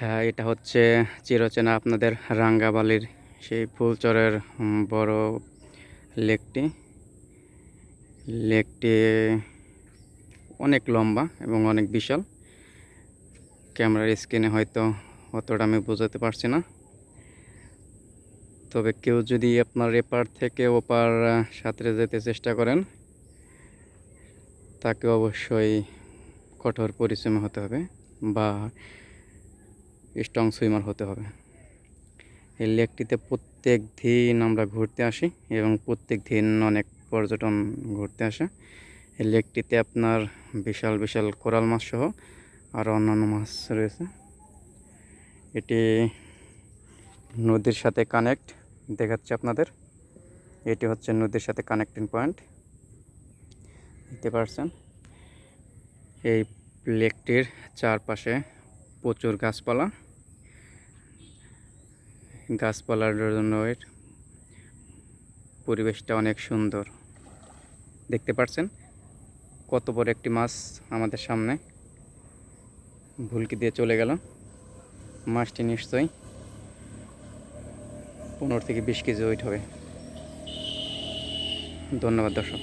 হ্যাঁ এটা হচ্ছে চিরচেনা আপনাদের রাঙ্গাবালির সেই ফুলচরের বড় লেকটি। লেকটি অনেক লম্বা এবং অনেক বিশাল। ক্যামেরার স্ক্রিনে হয়তো অতটা আমি বোঝাতে পারছি না। তবে কেউ যদি আপনার এপার থেকে ওপার সাঁতরে যেতে চেষ্টা করেন, তাকে অবশ্যই কঠোর পরিশ্রম হতে হবে বা স্ট্রং সুইমার হতে হবে। এই লেকটিতে প্রত্যেক দিন আমরা ঘুরতে আসি এবং প্রত্যেক দিন অনেক পর্যটন ঘুরতে আসে। এই লেকটিতে আপনার বিশাল বিশাল কোরাল মাছ সহ আরও অন্যান্য মাছ রয়েছে। এটি নদীর সাথে কানেক্ট দেখাচ্ছে আপনাদের। এটি হচ্ছে নদীর সাথে কানেক্টিং পয়েন্ট দেখতে পারছেন? এই লেকটির চারপাশে প্রচুর গাছপালা। গাছপালার জন্য এর পরিবেশটা অনেক সুন্দর। দেখতে পাচ্ছেন কত বড় একটি মাছ আমাদের সামনে। ভুলকি দিয়ে চলে গেল। মাছটি নিশ্চয়ই পনেরো থেকে বিশ কেজি ওয়েট হবে। ধন্যবাদ, দর্শক।